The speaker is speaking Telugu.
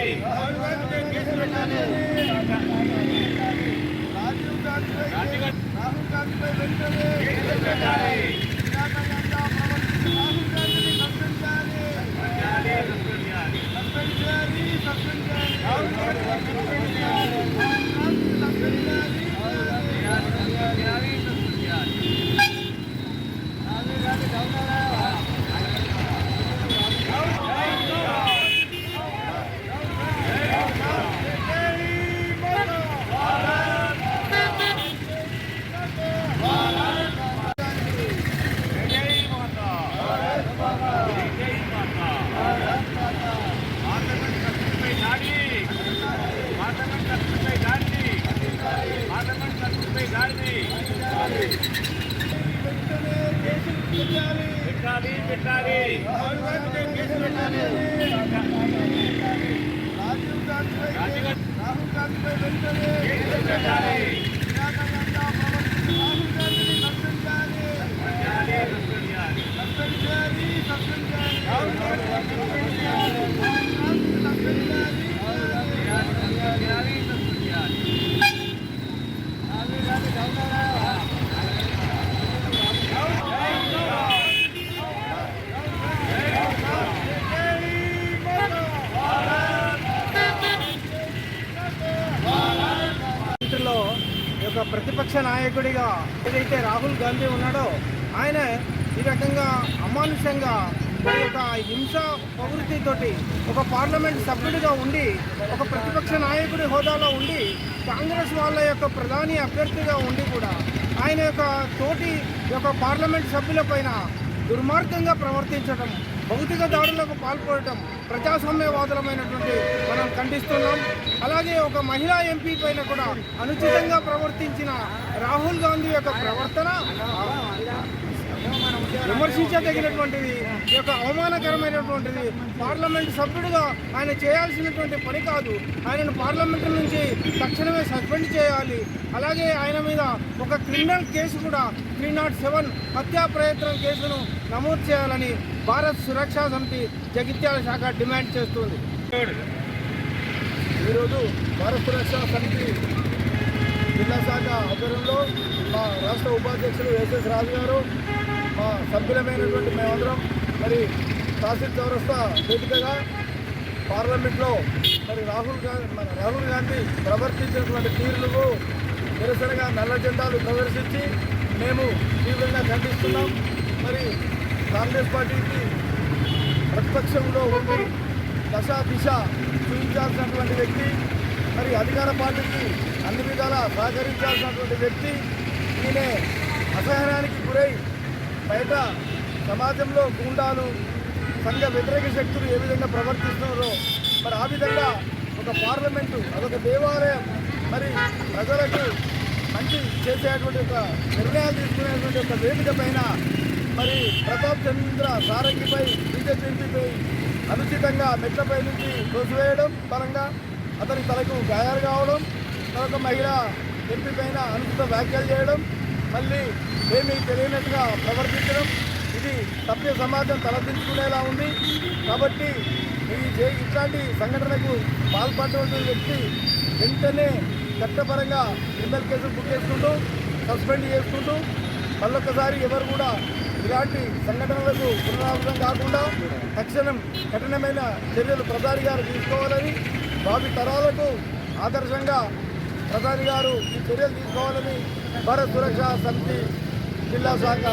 రాహుల్ రాజీవ్ గాంధీ- రాహుల్ గాంధీపై వెంటనే కేసులు పెట్టాలి వినాశకంగా ప్రవర్తించిన రాహుల్ గాంధీని సస్పెండ్ చేయాలి పెట్టాలి, సస్పెండ్ చేయాలి. సస్పెండ్ చేయాలి సస్పెండ్ చేయాలి రాహుల్ గాంధీ సస్పెండ్ చేయాలి రాహుల్ గాంధీ సస్పెండ్ చేయాలి చేయాలి, సస్పెండ్ చేయాలి, సస్పెండ్ చేయాలి. రాహుల్ గాంధీ గవర్నరా జై మాతా. జై మాతా. పార్లమెంట్ సభ్యులపై దాడి పార్లమెంట్ సభ్యులపై దాడి పార్లమెంట్ సభ్యులపై దాడి వెంటనే కేసులు పెట్టాలి పెట్టాలి. రాహుల్ గాంధీ కేసులు రాజీవ్ గాంధీ- రాహుల్ గాంధీపై వెంటనే పెట్టాలి ప్రవర్తించిన రాహుల్ గాంధీని సస్పెండ్ చేయాలి చేయాలి, సస్పెండ్ చేయాలి. సస్పెండ్ చేయాలి సస్పెండ్ చేయాలి రాహుల్ గాంధీ సస్పెండ్ చేయాలి రాహుల్ గాంధీ సస్పెండ్ చేయాలి చేయాలి, సస్పెండ్ చేయాలి, సస్పెండ్ చేయాలి. రాహుల్ గాంధీ గవర్నరా లో ఈ యొక్క ప్రతిపక్ష నాయకుడిగా ఏదైతే రాహుల్ గాంధీ ఉన్నాడో ఆయన ఈ రకంగా అమానుషంగా ఒక యొక్క హింస ప్రవృత్తితోటి ఒక పార్లమెంట్ సభ్యుడిగా ఉండి ఒక ప్రతిపక్ష నాయకుడి హోదాలో ఉండి కాంగ్రెస్ వాళ్ళ యొక్క ప్రధాని అభ్యర్థిగా ఉండి కూడా ఆయన యొక్క తోటి యొక్క పార్లమెంట్ సభ్యులపైన దుర్మార్గంగా ప్రవర్తించడం భౌతిక దాడులకు పాల్పడటం ప్రజాస్వామ్యవాదులమైనటువంటి మనం ఖండిస్తున్నాం. అలాగే ఒక మహిళా ఎంపీ పైన కూడా అనుచితంగా ప్రవర్తించిన రాహుల్ గాంధీ యొక్క ప్రవర్తన విమర్శించదగినటువంటిది ఈ యొక్క అవమానకరమైనటువంటిది పార్లమెంట్ సభ్యుడిగా ఆయన చేయాల్సినటువంటి పని కాదు. ఆయనను పార్లమెంట్ నుంచి తక్షణమే సస్పెండ్ చేయాలి. అలాగే ఆయన మీద ఒక క్రిమినల్ కేసు కూడా త్రీ నాట్ సెవెన్ హత్యా ప్రయత్నం కేసును నమోదు చేయాలని భారత్ సురక్షా సమితి జగిత్యాల శాఖ డిమాండ్ చేస్తుంది. ఈరోజు భారత్ సురక్షా సమితి జిల్లా శాఖ ఆధ్వర్యంలో మా రాష్ట్ర ఉపాధ్యక్షులు ఎస్ఎస్ రాజు గారు మా సభ్యులమైనటువంటి మేమందరం మరి తహసీల్ చౌరస్తా వేదికగా పార్లమెంట్లో మరి రాహుల్ గాంధీ మన రాహుల్ గాంధీ ప్రవర్తించినటువంటి తీరులకు నిరసనగా నల్ల జెండాలు ప్రదర్శించి మేము తీవ్రంగా ఖండిస్తున్నాం. మరి కాంగ్రెస్ పార్టీకి ప్రతిపక్షంలో ఉండి దశ దిశ చూపించాల్సినటువంటి వ్యక్తి మరి అధికార పార్టీకి అన్ని విధాలా సహకరించాల్సినటువంటి వ్యక్తి ఈయనే అసహనానికి గురై బయట సమాజంలో గుండాలు సంఘ వ్యతిరేక శక్తులు ఏ విధంగా ప్రవర్తిస్తున్నారో మరి ఆ విధంగా ఒక పార్లమెంటు అదొక దేవాలయం మరి ప్రజలకు మంచి చేసేటువంటి ఒక నిర్ణయాలు తీసుకునేటువంటి ఒక వేదిక పైన మరి ప్రతాప్ చంద్ర సారంగిపై బీజేపీ ఎంపీపై అనుచితంగా మెట్లపై నుంచి తోసివేయడం పరంగా అతని తలకు గాయాలు కావడం మరొక మహిళ ఎంపీ పైన అనుచిత వ్యాఖ్యలు చేయడం మళ్ళీ ఏమీ తెలియనట్టుగా ప్రవర్తించడం. ఇది సభ్య సమాజం తలదించుకునేలా ఉంది. కాబట్టి ఈ ఇట్లాంటి సంఘటనకు పాల్పడినటువంటి వ్యక్తి వెంటనే చట్టపరంగా క్రిమినల్ కేసులు బుక్ చేసుకుంటూ సస్పెండ్ చేసుకుంటూ మళ్ళొక్కసారి ఎవరు కూడా ఇలాంటి సంఘటనలకు పునరావృతం కాకుండా తక్షణం కఠినమైన చర్యలు ప్రధాని గారు తీసుకోవాలని భావి తరాలకు ఆదర్శంగా ప్రధాని గారు ఈ చర్యలు తీసుకోవాలని భారత్ సురక్షా సమితి జిల్లా శాఖ